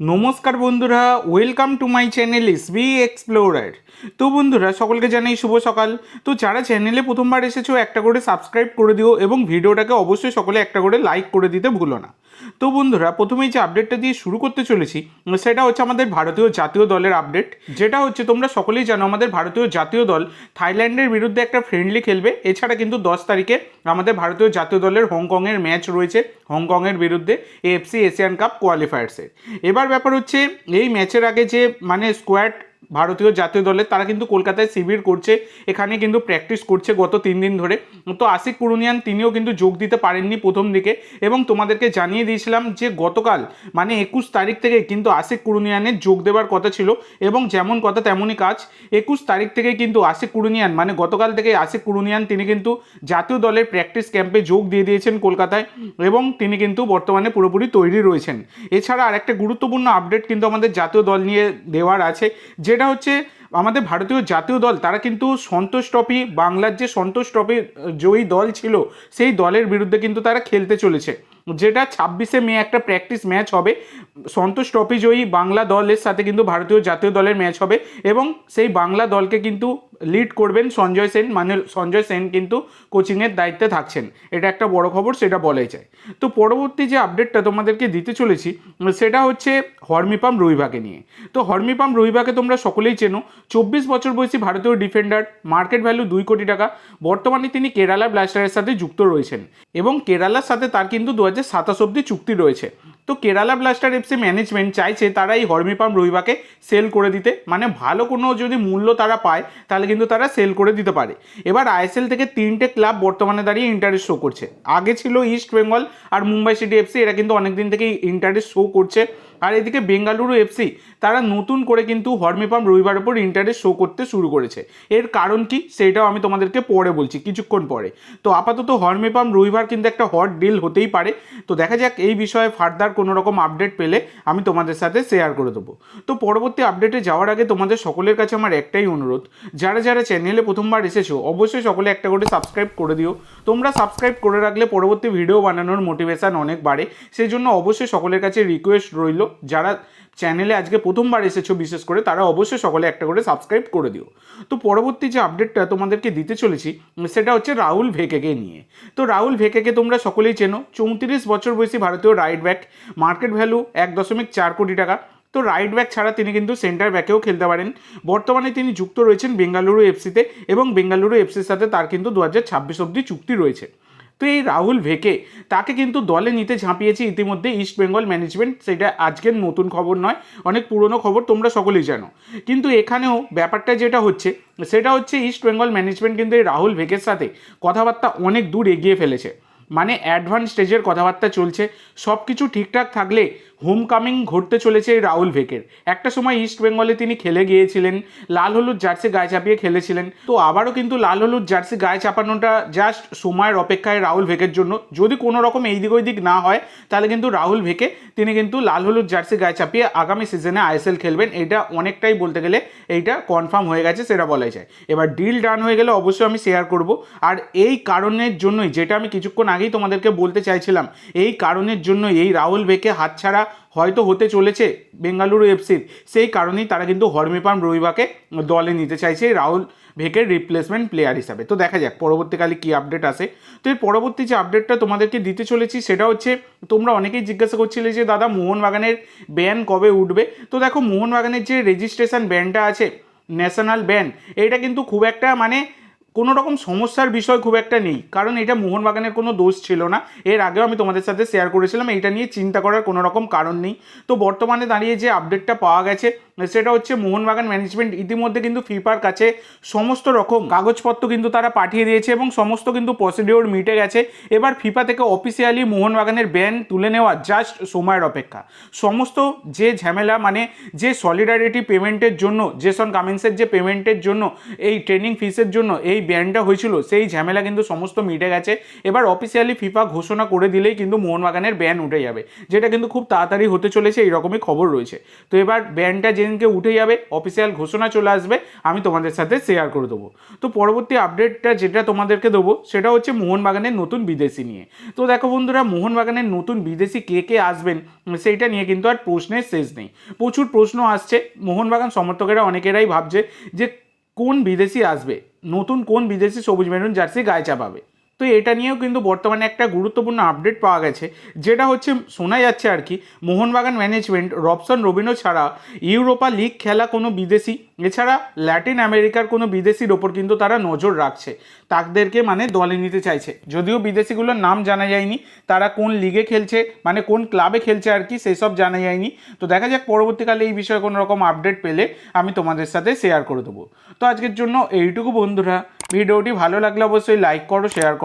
নমস্কার বন্ধুরা welcome to my channel SB explorer তো বন্ধুরা, সকলকে জানাই শুভ সকাল। তো যারা চ্যানেলে প্রথমবার এসেছ, একটা করে সাবস্ক্রাইব করে দিও এবং ভিডিওটাকে অবশ্যই সকলে একটা করে লাইক করে দিতে ভুলো না। তো বন্ধুরা, প্রথমেই যে আপডেটটা দিয়ে শুরু করতে চলেছি, সেটা হচ্ছে আমাদের ভারতীয় জাতীয় দলের আপডেট যেটা হচ্ছে, তোমরা সকলেই জানো, আমাদের ভারতীয় জাতীয় দল থাইল্যান্ডের বিরুদ্ধে একটা ফ্রেন্ডলি খেলবে। এছাড়া কিন্তু দশ তারিখে আমাদের ভারতীয় জাতীয় দলের হংকংয়ের ম্যাচ রয়েছে, হংকংয়ের বিরুদ্ধে এএফসি এশিয়ান কাপ কোয়ালিফায়ার্সের এবার ব্যাপার হচ্ছে, এই ম্যাচের আগে যে মানে স্কোয়াড ভারতীয় জাতীয় দলের তারা কিন্তু কলকাতায় শিবির করছে, এখানে কিন্তু প্র্যাকটিস করছে গত তিন দিন ধরে। তো আশিক পুরুনিয়ান তিনিও কিন্তু যোগ দিতে পারেননি প্রথম দিকে। এবং তোমাদেরকে জানিয়ে দিয়েছিলাম যে গতকাল মানে একুশ তারিখ থেকে কিন্তু আশিক কুরুনিয়ানের যোগ দেওয়ার কথা ছিল, এবং যেমন কথা তেমনই কাজ। একুশ তারিখ থেকে কিন্তু আশিক কুরুনিয়ান মানে গতকাল থেকে আশিক কুরুনিয়ান তিনি কিন্তু জাতীয় দলের প্র্যাকটিস ক্যাম্পে যোগ দিয়ে দিয়েছেন কলকাতায়, এবং তিনি কিন্তু বর্তমানে পুরোপুরি তৈরি রয়েছেন। এছাড়া আরেকটা গুরুত্বপূর্ণ আপডেট কিন্তু আমাদের জাতীয় দল নিয়ে দেওয়ার আছে যেটা হচ্ছে আমাদের ভারতীয় জাতীয় দল, তারা কিন্তু সন্তোষ ট্রফি, বাংলার যে সন্তোষ ট্রফি জয়ী দল ছিল, সেই দলের বিরুদ্ধে কিন্তু তারা খেলতে চলেছে। যেটা ছাব্বিশে মে একটা প্র্যাকটিস ম্যাচ হবে, সন্তোষ ট্রফি জয়ী বাংলা দলের সাথে কিন্তু ভারতীয় জাতীয় দলের ম্যাচ হবে এবং সেই বাংলা দলকে কিন্তু লিড করবেন সঞ্জয় সেন মানে সঞ্জয় সেন কিন্তু কোচিংয়ের দায়িত্বে থাকছেন। এটা একটা বড় খবর, সেটা বলাই যায়। তো পরবর্তী যে আপডেটটা তোমাদেরকে দিতে চলেছি, সেটা হচ্ছে হরমিপাম রুইভাকে নিয়ে। তো হরমিপাম রুইভাকে তোমরা সকলেই চেনো। চব্বিশ বছর বয়সী ভারতীয় ডিফেন্ডার মার্কেট ভ্যালু দুই কোটি টাকা। বর্তমানে তিনি কেরালা ব্লাস্টারের সাথে যুক্ত রয়েছেন। এবং কেরালার সাথে তার কিন্তু দু হাজার সাতাশ অব্দি চুক্তি রয়েছে। তো কেরালা ব্লাস্টার এফসি ম্যানেজমেন্ট চাইছে তারা এই হরমিপাম রুইবাকে সেল করে দিতে। মানে ভালো কোনো যদি মূল্য তারা পায়, তাহলে কিন্তু তারা সেল করে দিতে পারে। এবার আইএসএল থেকে তিনটে ক্লাব বর্তমানে দাঁড়িয়ে ইন্টারেস্ট শো করছে। আগে ছিল ইস্ট বেঙ্গল আর মুম্বাই সিটি এফসি, এরা কিন্তু অনেকদিন থেকে ইন্টারেস্ট শো করছে। আর এদিকে বেঙ্গালুরু এফসি তারা নতুন করে কিন্তু হরমিপাম রবিবার ওপর ইন্টারেস্ট শো করতে শুরু করেছে। এর কারণ কি? সেটাও আমি তোমাদেরকে পরে বলছি, কিছুক্ষণ পরে। তো আপাতত হরমিপাম রবিবার কিন্তু একটা হট ডিল হতেই পারে। তো দেখা যাক এই বিষয়ে ফার্দার কোনো রকম আপডেট পেলে আমি তোমাদের সাথে শেয়ার করে দেবো। তো পরবর্তী আপডেটে যাওয়ার আগে তোমাদের সকলের কাছে আমার একটাই অনুরোধ, যারা যারা চ্যানেলে প্রথমবার এসেছ, অবশ্যই সকলে একটা করে সাবস্ক্রাইব করে দিও। তোমরা সাবস্ক্রাইব করে রাখলে পরবর্তী ভিডিও বানানোর মোটিভেশান অনেক বাড়ে। সেই জন্য অবশ্যই সকলের কাছে রিকোয়েস্ট রইল যারা চ্যানেলে আজকে প্রথমবার এসেছ বিশেষ করে, তারা অবশ্যই সকলে একটা করে সাবস্ক্রাইব করে দিও। তো পরবর্তী যে আপডেটটা তোমাদেরকে দিতে চলেছি, সেটা হচ্ছে রাহুল ভেকেকে নিয়ে। তো রাহুল ভেকেকে তোমরা সকলেই চেনো। চৌত্রিশ বছর বয়সী ভারতীয় রাইট ব্যাক মার্কেট ভ্যালু এক দশমিক চার কোটি টাকা। তো রাইট ব্যাক ছাড়া তিনি কিন্তু সেন্টার ব্যাকেও খেলতে পারেন। বর্তমানে তিনি যুক্ত রয়েছেন বেঙ্গালুরু এফসিতে এবং বেঙ্গালুরু এফসির সাথে তার কিন্তু দু হাজার ছাব্বিশ অব্দি চুক্তি রয়েছে। তো এই রাহুল ভেকে। তাকে কিন্তু দলে নিতে ঝাঁপিয়েছে ইতিমধ্যে ইস্ট বেঙ্গল ম্যানেজমেন্ট সেটা আজকের নতুন খবর নয়, অনেক পুরনো খবর তোমরা সকলেই জানো। কিন্তু এখানেও ব্যাপারটা যেটা হচ্ছে, সেটা হচ্ছে ইস্ট বেঙ্গল ম্যানেজমেন্ট কিন্তু এই রাহুল ভেকের সাথে কথাবার্তা অনেক দূর এগিয়ে ফেলেছে। মানে অ্যাডভান্স স্টেজের কথাবার্তা চলছে সব কিছু ঠিকঠাক থাকলে হোম কামিং ঘটতে চলেছে রাহুল ভেকের। একটা সময় ইস্ট বেঙ্গলে তিনি খেলে গিয়েছিলেন, লাল হলুদ জার্সি গায়ে চাপিয়ে খেলেছিলেন। তো আবারও কিন্তু লাল হলুদ জার্সি গায়ে চাপানোটা জাস্ট সময়ের অপেক্ষায় রাহুল ভেকের জন্য। যদি কোনো রকম এই দিক ওই দিক না হয়, তাহলে কিন্তু রাহুল ভেকে তিনি কিন্তু লাল হলুদ জার্সি গায়ে চাপিয়ে আগামী সিজনে আইএসএল খেলবেন। এটা অনেকটাই বলতে গেলে এইটা কনফার্ম হয়ে গেছে, সেটা বলাই যায়। এবার ডিল ডান হয়ে গেলে অবশ্যই আমি শেয়ার করব। আর এই কারণের জন্যই, যেটা আমি কিছুক্ষণ আগেই তোমাদেরকে বলতে চাইছিলাম, এই কারণের জন্য এই রাহুল ভেকে হাতছাড়া হয়তো হতে চলেছে বেঙ্গালুরু এফসির সেই কারণেই তারা কিন্তু হরমিপাম রবিবাকে দলে নিতে চাইছে রাহুল ভেকের রিপ্লেসমেন্ট প্লেয়ার হিসাবে। তো দেখা যাক, পরবর্তীকালে কী আপডেট আসে। তো এর পরবর্তী যে আপডেটটা তোমাদেরকে দিতে চলেছি সেটা হচ্ছে, তোমরা অনেকেই জিজ্ঞাসা করছিলে যে, দাদা, মোহনবাগানের ব্যান কবে উঠবে? তো দেখো, মোহনবাগানের যে রেজিস্ট্রেশন ব্যানটা আছে ন্যাশনাল ব্যান এটা কিন্তু খুব একটা মানে কোনো রকম সমস্যার বিষয় খুব একটা নেই। কারণ এটা মোহনবাগানের কোনো দোষ ছিল না। এর আগেও আমি তোমাদের সাথে শেয়ার করেছিলাম এটা নিয়ে চিন্তা করার কোনো রকম কারণ নেই। তো বর্তমানে দাঁড়িয়ে যে আপডেটটা পাওয়া গেছে, সেটা হচ্ছে মোহনবাগান ম্যানেজমেন্ট ইতিমধ্যে কিন্তু ফিফার কাছে সমস্ত রকম কাগজপত্র কিন্তু তারা পাঠিয়ে দিয়েছে এবং সমস্ত কিন্তু প্রসিডিওর মিটে গেছে। এবার ফিফা থেকে অফিসিয়ালি মোহনবাগানের ব্যান তুলে নেওয়া জাস্ট সময়ের অপেক্ষা। সমস্ত যে ঝামেলা মানে যে সলিডারিটি পেমেন্টের জন্য জেসন কামিন্সের যে পেমেন্টের জন্য, এই ট্রেনিং ফিসের জন্য, এই যেই ব্যানটা হয়েছিল, সেই ঝামেলা কিন্তু সমস্ত মিটে গেছে। এবার অফিসিয়ালি ফিফা ঘোষণা করে দিলেই কিন্তু মোহনবাগানের ব্যান উঠে যাবে, যেটা কিন্তু খুব তাড়াতাড়ি হতে চলেছে, এইরকমই খবর রয়েছে। তো এবার ব্যানটা যেদিনকে উঠে যাবে অফিসিয়াল ঘোষণা চলে আসবে, আমি তোমাদের সাথে শেয়ার করে দেবো। তো পরবর্তী আপডেটটা যেটা তোমাদেরকে দেবো, সেটা হচ্ছে মোহনবাগানের নতুন বিদেশি নিয়ে। তো দেখো বন্ধুরা, মোহনবাগানের নতুন বিদেশি কে কে আসবেন, সেইটা নিয়ে কিন্তু আর প্রশ্নের শেষ নেই। প্রচুর প্রশ্ন আসছে, মোহনবাগান সমর্থকেরা অনেকেরাই ভাবছে যে কোন বিদেশি আসবে? নতুন কোন বিদেশি সবুজ মেরুন জার্সি গায়ে চাপাবে? তো এটা নিয়েও কিন্তু বর্তমানে একটা গুরুত্বপূর্ণ আপডেট পাওয়া গেছে। যেটা হচ্ছে, শোনা যাচ্ছে আর কি, মোহনবাগান ম্যানেজমেন্ট রবসন রবিনো ছাড়া ইউরোপা লিগ খেলা কোনো বিদেশি, এছাড়া ল্যাটিন আমেরিকার কোনো বিদেশির ওপর কিন্তু তারা নজর রাখছে। তাদেরকে মানে দলে নিতে চাইছে। যদিও বিদেশিগুলোর নাম জানা যায়নি, তারা কোন লিগে খেলছে মানে কোন ক্লাবে খেলছে আর কি সেসব জানা যায়নি। তো দেখা যাক, পরবর্তীকালে এই বিষয়ে কোনো রকম আপডেট পেলে আমি তোমাদের সাথে শেয়ার করে দেবো। তো আজকের জন্য এইটুকু বন্ধুরা। ভিডিওটি ভালো লাগলে অবশ্যই লাইক করো শেয়ার